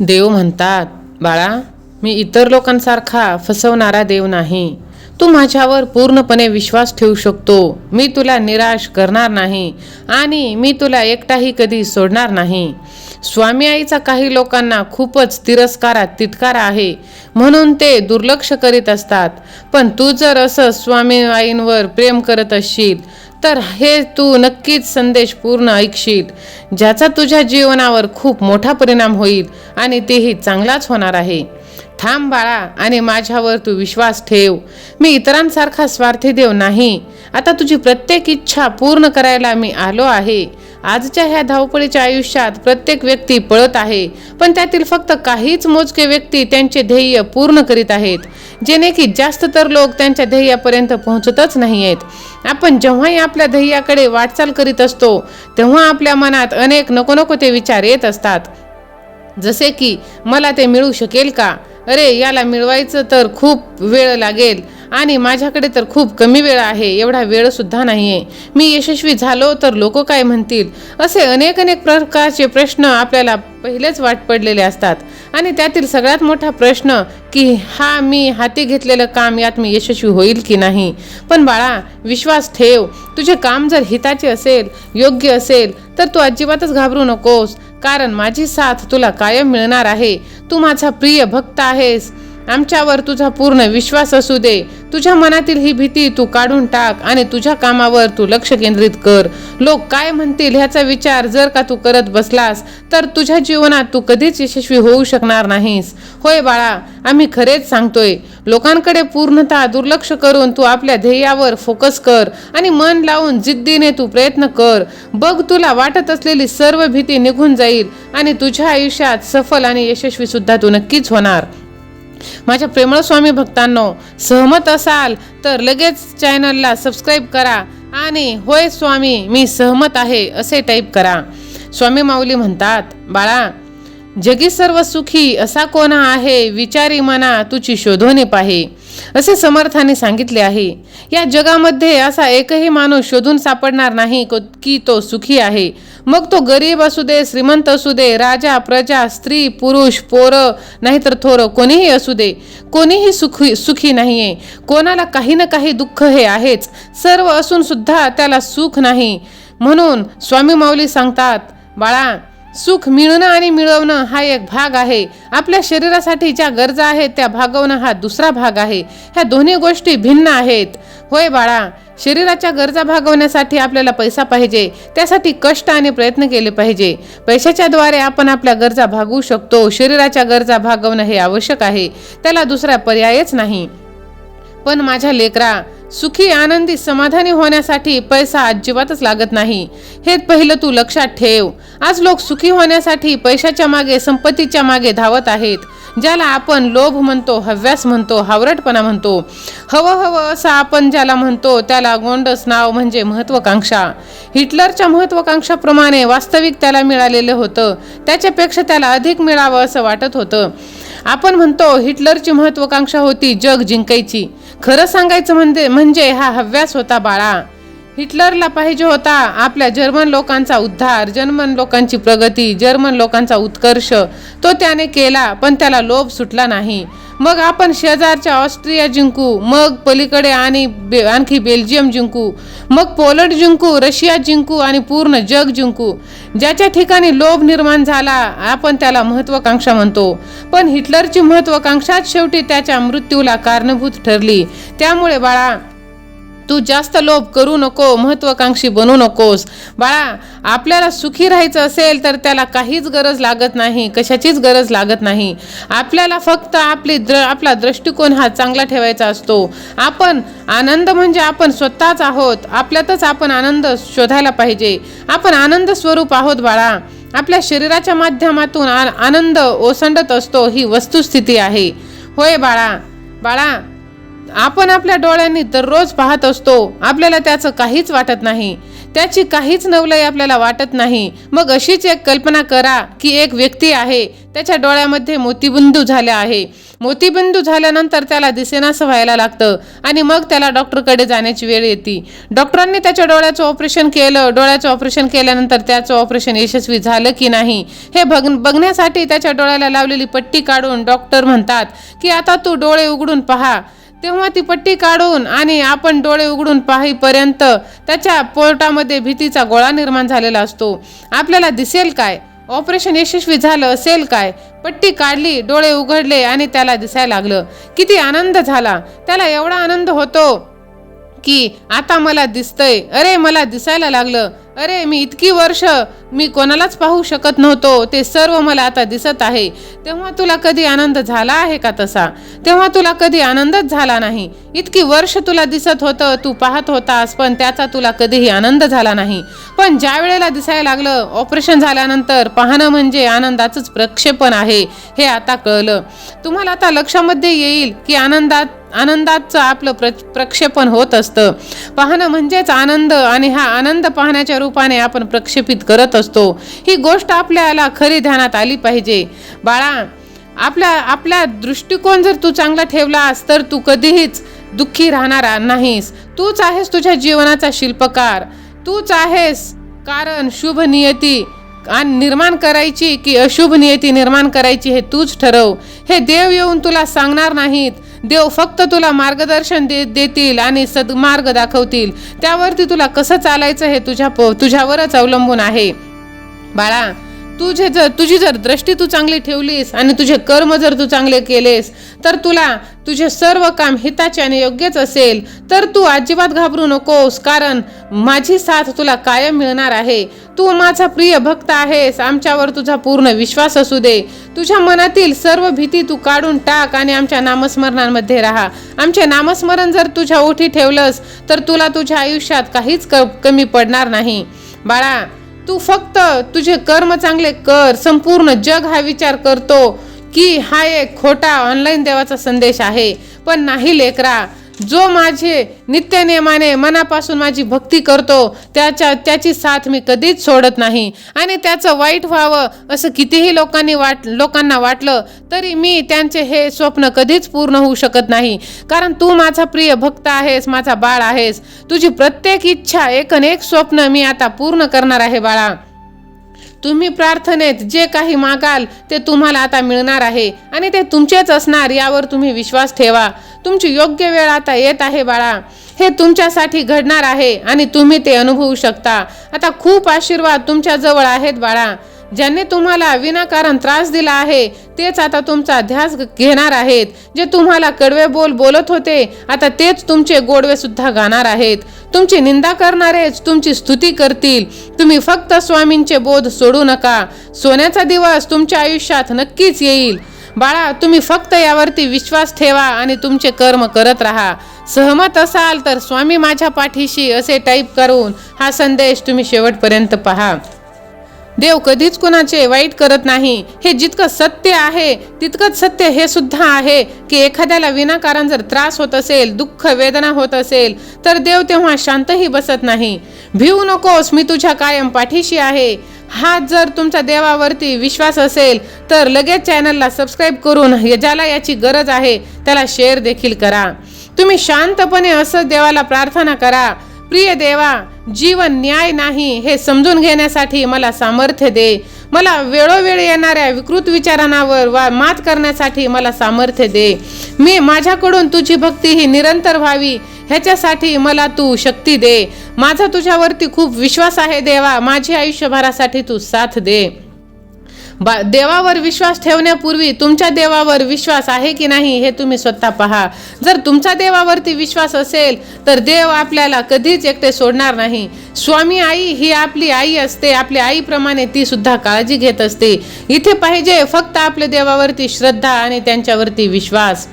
देव म्हणतात बाळा मी इतर लोकांसारखा फसवणारा देव नाही. तू माझ्यावर पूर्णपणे विश्वास ठेवू शकतो. मी तुला निराश करणार नाही आणि मी तुला एकटाही कधी सोडणार नाही. स्वामी आईचा काही लोकांना खूपच तिरस्कारात तिटकारा आहे. म्हणून ते दुर्लक्ष करीत असतात. पण तू जर असं स्वामी आईंवर प्रेम करत असशील तर हे तू नक्कीच संदेश पूर्ण ऐकशील ज्याचा तुझ्या जीवनावर खूप मोठा परिणाम होईल आणि तेही चांगलाच होणार आहे. थांब बाळा आणि माझ्यावर तू विश्वास ठेव. मी इतरांसारखा स्वार्थी देव नाही. आता तुझी प्रत्येक इच्छा पूर्ण करायला मी आलो आहे. आजच्या ह्या धावपळीच्या आयुष्यात प्रत्येक व्यक्ती पळत आहे पण त्यातील फक्त काहीच मोजके व्यक्ती त्यांचे ध्येय पूर्ण करीत आहेत जेणे की जास्त तर लोक त्यांच्या ध्येयापर्यंत पोहोचतच नाही आहेत. आपण जेव्हाही आपल्या ध्येयाकडे वाटचाल करीत असतो तेव्हा आपल्या मनात अनेक नको नको ते विचार येत असतात. जसे की मला ते मिळू शकेल का? अरे याला मिळवायचं तर खूप वेळ लागेल. आणि माझ्याकडे तर खूप कमी वेळ आहे एवढा वेळसुद्धा नाही आहे मी यशस्वी झालो तर लोक काय म्हणतील? असे अनेक अनेक प्रकारचे प्रश्न आपल्याला पहिलेच वाट पडलेले असतात. आणि त्यातील सगळ्यात मोठा प्रश्न की हा मी हाती घेतलेलं काम यात मी यशस्वी होईल की नाही? पण बाळा विश्वास ठेव. तुझे काम जर हिताचे असेल योग्य असेल तर तू अजिबातच घाबरू नकोस. कारण माझी साथ तुला कायम मिळणार आहे. तू माझा प्रिय भक्त आहेस. आमच्यावर तुझा पूर्ण विश्वास असू दे. तुझ्या मनातील ही भीती तू काढून टाक आणि तुझ्या कामावर तू लक्ष केंद्रित कर. लोक काय म्हणतील ह्याचा विचार जर का तू करत बसलास तर तुझ्या जीवनात तू कधीच यशस्वी होऊ शकणार नाहीस. होय बाळा आम्ही खरेच सांगतोय. लोकांकडे पूर्णतः दुर्लक्ष करून तू आपल्या ध्येयावर फोकस कर आणि मन लावून जिद्दीने तू प्रयत्न कर. बघ तुला वाटत असलेली सर्व भीती निघून जाईल आणि तुझ्या आयुष्यात सफल आणि यशस्वी सुद्धा तू नक्कीच होणार. माझ्या प्रेमळ स्वामी भक्तांनो सहमत असाल तर लगेच चॅनलला सबस्क्राईब करा आणि होय स्वामी मी सहमत आहे असे टाईप करा. स्वामी माऊली म्हणतात बाळा जगी सर्व सुखी असा कोण आहे? विचारी मना तुझी शोधोने पाहे. असे समर्थाने सांगितले आहे. या जगामध्ये असा एकही माणूस शोधून सापडणार नाही को- की तो सुखी आहे. मग तो गरीब असू दे श्रीमंत असू दे राजा प्रजा स्त्री पुरुष पोरं नाहीतर थोरं कोणीही असू दे. कोणीही सुखी सुखी नाही आहे कोणाला काही ना काही दुःख हे आहेच. सर्व असून सुद्धा त्याला सुख नाही. म्हणून स्वामी माऊली सांगतात बाळा सुख मिळणं आणि मिळवणं हा एक भाग आहे. आपल्या शरीरासाठी ज्या गरजा आहेत त्या भागवणं हा दुसरा भाग आहे. ह्या दोन्ही गोष्टी भिन्न आहेत. होय बाळा शरीराच्या गरजा भागवण्यासाठी आपल्याला पैसा पाहिजे. त्यासाठी कष्ट आणि प्रयत्न केले पाहिजे. पैशाच्या द्वारे आपण आपल्या गरजा भागवू शकतो. शरीराच्या गरजा भागवणं हे आवश्यक आहे. त्याला दुसरा पर्यायच नाही. पण माझ्या लेकरा सुखी आनंदी समाधानी होण्यासाठी पैसा अजिबातच लागत नाही. हे पहिलं तू लक्षात ठेव. आज लोक सुखी होण्यासाठी पैशाच्या मागे संपत्तीच्या मागे धावत आहेत. ज्याला आपण लोभ म्हणतो हव्यास म्हणतो हावरटपणा म्हणतो हवं हवं असं आपण ज्याला म्हणतो त्याला गोंडस नाव म्हणजे महत्वाकांक्षा. हिटलरच्या महत्वाकांक्षाप्रमाणे वास्तविक त्याला मिळालेलं होतं. त्याच्यापेक्षा त्याला अधिक मिळावं असं वाटत होतं. आपण म्हणतो हिटलरची महत्वाकांक्षा होती जग जिंकायची. खरं सांगायचं म्हणजे म्हणजे हा हव्यास होता बाळा. हिटलरला पाहिजे होता आपल्या जर्मन लोकांचा उद्धार जर्मन लोकांची प्रगती जर्मन लोकांचा उत्कर्ष. तो त्याने केला पण त्याला लोभ सुटला नाही. मग आपण शेजारच्या ऑस्ट्रिया जिंकू मग पलीकडे आणि बे आणखी बेल्जियम जिंकू मग पोलंड जिंकू रशिया जिंकू आणि पूर्ण जग जिंकू. ज्याच्या ठिकाणी लोभ निर्माण झाला आपण त्याला महत्वाकांक्षा म्हणतो. पण हिटलरची महत्वाकांक्षाच शेवटी त्याच्या मृत्यूला कारणीभूत ठरली. त्यामुळे बाळा तू जास्त लोभ करू नको महत्वाकांक्षी बनू नकोस. बाळा आपल्याला सुखी राहायचं असेल तर त्याला काहीच गरज लागत नाही कशाचीच गरज लागत नाही. आपल्याला फक्त आपली द्र आपला दृष्टिकोन हा चांगला ठेवायचा असतो. आपण आनंद म्हणजे आपण स्वतःच आहोत आपल्यातच आपण आनंद शोधायला पाहिजे. आपण आनंद स्वरूप आहोत बाळा. आपल्या शरीराच्या माध्यमातून आ- आनंद ओसंडत असतो ही वस्तुस्थिती आहे. होय बाळा. बाळा आपण आपल्या डोळ्यांनी दररोज पाहत असतो. आपल्याला त्याचं काहीच वाटत नाही. त्याची काहीच नवलय आपल्याला वाटत नाही. मग अशीच एक कल्पना करा की एक व्यक्ती आहे. त्याच्या डोळ्यामध्ये मोतीबिंदू झाले आहे. मोतीबिंदू झाल्यानंतर त्याला दिसेनासं व्हायला लागतं आणि मग त्याला डॉक्टरकडे जाण्याची वेळ येते. डॉक्टरांनी त्याच्या डोळ्याचं ऑपरेशन केलं. डोळ्याचं ऑपरेशन केल्यानंतर त्याचं ऑपरेशन यशस्वी झालं की नाही? हे बघ बघण्यासाठी त्याच्या डोळ्याला लावलेली पट्टी काढून डॉक्टर म्हणतात की आता तू डोळे उघडून पहा. तेव्हा ती पट्टी काढून आणि आपण डोळे उघडून पाहीपर्यंत त्याच्या पोटामध्ये भीतीचा गोळा निर्माण झालेला असतो. आपल्याला दिसेल काय? ऑपरेशन यशस्वी झालं असेल काय? पट्टी काढली डोळे उघडले आणि त्याला दिसायला लागलं. किती आनंद झाला. त्याला एवढा आनंद होतो की आता मला दिसतंय. अरे मला दिसायला लागलं. अरे मी इतकी वर्ष मी कोणालाच पाहू शकत नव्हतो. ते सर्व मला आता दिसत आहे. तेव्हा तुला कधी आनंद झाला आहे का तसा? तेव्हा तुला कधी आनंदच झाला नाही. इतकी वर्ष तुला दिसत होतं तू पाहत होतास पण त्याचा तुला कधीही आनंद झाला नाही. पण ज्या वेळेला दिसायला लागलं ऑपरेशन झाल्यानंतर पाहणं म्हणजे आनंदाचंच प्रक्षेपण आहे हे आता कळलं. तुम्हाला आता लक्षामध्ये येईल की आनंदात आनंदाचं आपलं प्र प्रक्षेपण होत असतं. पाहणं म्हणजेच आनंद आणि हा आनंद पाहण्याच्या रूपाने आपण प्रक्षेपित करत असतो. ही गोष्ट आपल्याला खरी ध्यानात आली पाहिजे. बाळा आपल्या आपल्या दृष्टिकोन जर तू चांगला ठेवलास तर तू कधीच दुःखी राहणार नाहीस. तूच आहेस तुझ्या जीवनाचा शिल्पकार. तूच आहेस कारण शुभ नियती आणि निर्माण करायची की अशुभ नियती निर्माण करायची हे तूच ठरव. हे देव येऊन तुला सांगणार नाहीत. देव फक्त तुला मार्गदर्शन दे देतील आणि सद्मार्ग दाखवतील. त्यावरती तुला कसं चालायचं हे तुझ्या प तुझ्यावरच अवलंबून आहे. बाळा तुझे जर तुझी जर दृष्टी तू चांगली ठेवलीस आणि तुझे कर्म जर तू चांगले केलेस तर तुला तुझे सर्व काम हिताचे आणि योग्यच असेल तर तू अजिबात घाबरू नकोस कारण माझी साथ तुला कायम मिळणार आहे. तू माझा प्रिय भक्त आहेस आमच्यावर तुझा पूर्ण विश्वास असू दे. तुझ्या मनातील सर्व भीती तू काढून टाक आणि आमच्या नामस्मरणांमध्ये राहा. आमचे नामस्मरण जर तुझ्या ओठी ठेवलंस तर तुला तुझ्या आयुष्यात काहीच क कमी पडणार नाही. बाळा तू फक्त तुझे कर्म चांगले कर संपूर्ण जग हा विचार करतो की हा एक खोटा ऑनलाईन देवाचा संदेश आहे. पण नाही लेकरा जो माझे नित्यनेमाने मनापासून माझी भक्ती करतो त्याच्या त्याची साथ मी कधीच सोडत नाही. आणि त्याचं वाईट व्हावं असं कितीही लोकांनी वाट लोकांना वाटलं तरी मी त्यांचे हे स्वप्न कधीच पूर्ण होऊ शकत नाही. कारण तू माझा प्रिय भक्त आहेस माझा बाळ आहेस. तुझी प्रत्येक इच्छा एकन एक स्वप्न मी आता पूर्ण करणार आहे बाळा. तुम्ही प्रार्थनेत जे काही मागाल ते तुम्हाला आता मिळणार आहे आणि ते तुमचेच असणार यावर तुम्ही विश्वास ठेवा. तुमची योग्य वेळ आता येत आहे बाळा. हे तुमच्यासाठी घडणार आहे आणि तुम्ही ते अनुभवू शकता. आता खूप आशीर्वाद तुमच्याजवळ आहेत बाळा. ज्यांनी तुम्हाला विनाकारण त्रास दिला आहे तेच आता तुमचा ध्यास घेणार आहेत. जे तुम्हाला कडवे बोल बोलत होते आता तेच तुमचे गोडवे सुद्धा गाणार आहेत. तुमची निंदा करणारेच तुमची स्तुती करतील. तुम्ही फक्त स्वामींचे बोध सोडू नका. सोन्याचा दिवस तुमच्या आयुष्यात नक्कीच येईल. बाळा तुम्ही फक्त यावरती विश्वास ठेवा आणि तुमचे कर्म करत राहा. सहमत असाल तर स्वामी माझ्या पाठीशी असे टाईप करून हा संदेश तुम्ही शेवटपर्यंत पहा. देव कधीच कुणाचे वाईट करत नाही. हे जितकं सत्य आहे तितकंच सत्य हे सुद्धा आहे की एखाद्याला विनाकारण जर त्रास होत असेल दुःख वेदना होत असेल तर देव तेव्हा शांतही बसत नाही. भिवू नकोस मी तुझ्या कायम पाठीशी आहे. हा जर तुमचा देवावरती विश्वास असेल तर लगेच चॅनलला सबस्क्राईब करून ज्याला याची गरज आहे त्याला शेअर देखील करा. तुम्ही शांतपणे असं देवाला प्रार्थना करा. प्रिय देवा जीवन न्याय नाही हे समजून घेण्यासाठी मला सामर्थ्य दे. मला वेळोवेळी येणाऱ्या विकृत विचारांवर वा मात करण्यासाठी मला सामर्थ्य दे. मी माझ्याकडून तुझी भक्ती ही निरंतर व्हावी ह्याच्यासाठी मला तू शक्ती दे. माझा तुझ्यावरती खूप विश्वास आहे देवा माझी आयुष्यभरासाठी तू साथ दे. बा देवावर विश्वास ठेवण्यापूर्वी तुमच्या देवावर विश्वास आहे की नाही हे तुम्ही स्वतः पहा. जर तुमचा देवावरती विश्वास असेल तर देव आपल्याला कधीच एकटे सोडणार नाही. स्वामी आई ही आपली आई असते. आपल्या आईप्रमाणे ती सुद्धा काळजी घेत असते. इथे पाहिजे फक्त आपल्या देवावरती श्रद्धा आणि त्यांच्यावरती विश्वास.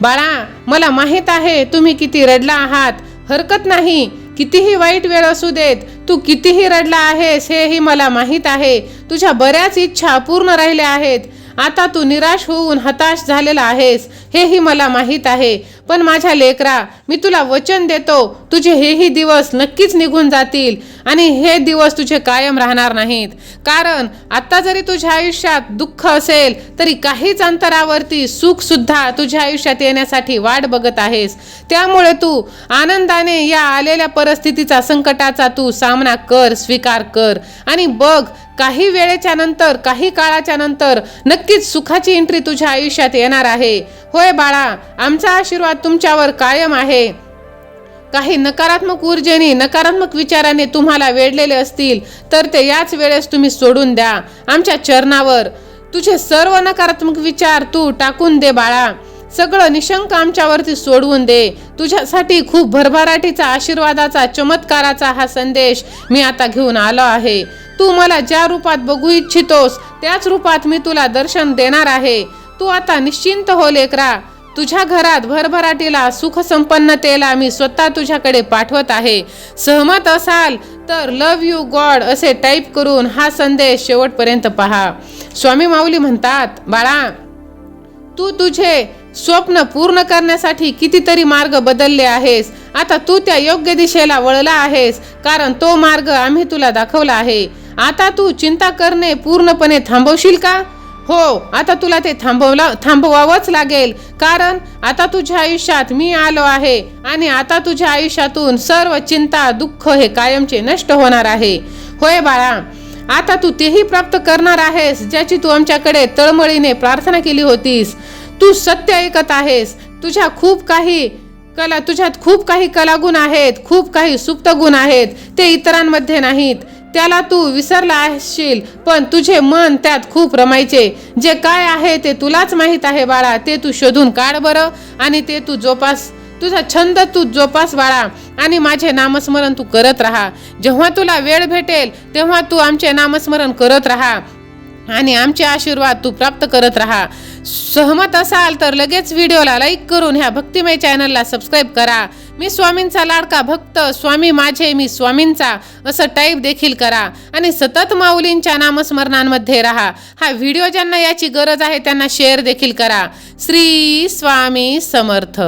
बाळा मला माहीत आहे तुम्ही किती रडला आहात. हरकत नाही. कितीही वाईट वेळ असू देत तू कितीही रडला आहेस हेही मला माहीत आहे. तुझ्या बऱ्याच इच्छा पूर्ण राहिल्या आहेत. आता तू निराश होऊन हताश झालेला आहेस हेही मला माहीत आहे. पण माझ्या लेकरा मी तुला वचन देतो तुझे हेही दिवस नक्कीच निघून जातील आणि हे दिवस तुझे कायम राहणार नाहीत. कारण आत्ता जरी तुझ्या आयुष्यात दुःख असेल तरी काहीच अंतरावरती सुखसुद्धा तुझ्या आयुष्यात येण्यासाठी वाट बघत आहेस. त्यामुळे तू आनंदाने या आलेल्या परिस्थितीचा संकटाचा तू सामना कर स्वीकार कर. आणि बघ काही वेळेच्या नंतर काही काळाच्या नंतर नक्कीच सुखाची एंट्री तुझ्या आयुष्यात येणार आहे. होय बाळा आमचा आशीर्वाद तुमच्यावर कायम आहे. काही नकारात्मक ऊर्जेने नकारात्मक विचाराने तुम्हाला वेढलेले असतील तर ते याच वेळेस तुम्ही सोडून द्या. आमच्या चरणावर. तुझे सर्व नकारात्मक विचार तू टाकून दे बाळा. सगळं निशंक आमच्यावरती सोडवून दे. तुझ्यासाठी खूप भरभराटीचा आशीर्वादाचा चमत्काराचा हा संदेश मी आता घेऊन आलो आहे. तू मला ज्या रूपात बघू इच्छितोस त्याच रूपात मी तुला दर्शन देणार आहे. तू आता निश्चिंत हो लेकरा. तुझ्या घरात भरभराटीला सुखसंपन्नतेला मी स्वतः तुझ्याकडे पाठवत आहे. सहमत असाल तर लव यू गॉड असे टाईप करून हा संदेश शेवटपर्यंत पहा. स्वामी माऊली म्हणतात बाळा तू तुझे स्वप्न पूर्ण करण्यासाठी कितीतरी मार्ग बदलले आहेस. आता तू त्या योग्य दिशेला वळला आहेस कारण तो मार्ग आम्ही तुला दाखवला आहे. आता तू चिंता करणे पूर्णपणे थांबवशील का? हो आता तुला ते थांबवला थांबवावंच लागेल. कारण आता तुझ्या आयुष्यात मी आलो आहे आणि आता तुझ्या आयुष्यातून सर्व चिंता दुःख हे कायमचे नष्ट होणार आहे. होय बाळा आता तू तेही प्राप्त करणार आहेस ज्याची तू आमच्याकडे तळमळीने प्रार्थना केली होतीस. तू सत्य ऐकत आहेस. तुझ्या खूप काही कला तुझ्यात खूप काही कलागुण आहेत खूप काही सुप्त गुण आहेत ते इतरांमध्ये नाहीत. त्याला तू विसरला असशील पण तुझे मन त्यात खूप रमायचे. जे काय आहे ते तुलाच माहीत आहे बाळा ते तू शोधून काढ बरं आणि ते तू जोपास. तुझा छंद तू जोपास बाळा आणि माझे नामस्मरण तू करत राहा. जेव्हा तुला वेळ भेटेल तेव्हा तू आमचे नामस्मरण करत राहा आणि आमचे आशीर्वाद तू प्राप्त करत राहा. सहमत असाल तर लगेच व्हिडिओला लाईक करून ह्या भक्तिमय चॅनलला सबस्क्राईब करा. मी स्वामींचा लाडका भक्त स्वामी माझे मी स्वामींचा असं टाईप देखील करा आणि सतत माऊलींच्या नामस्मरणांमध्ये राहा. हा व्हिडिओ ज्यांना याची गरज आहे त्यांना शेअर देखील करा. श्री स्वामी समर्थ.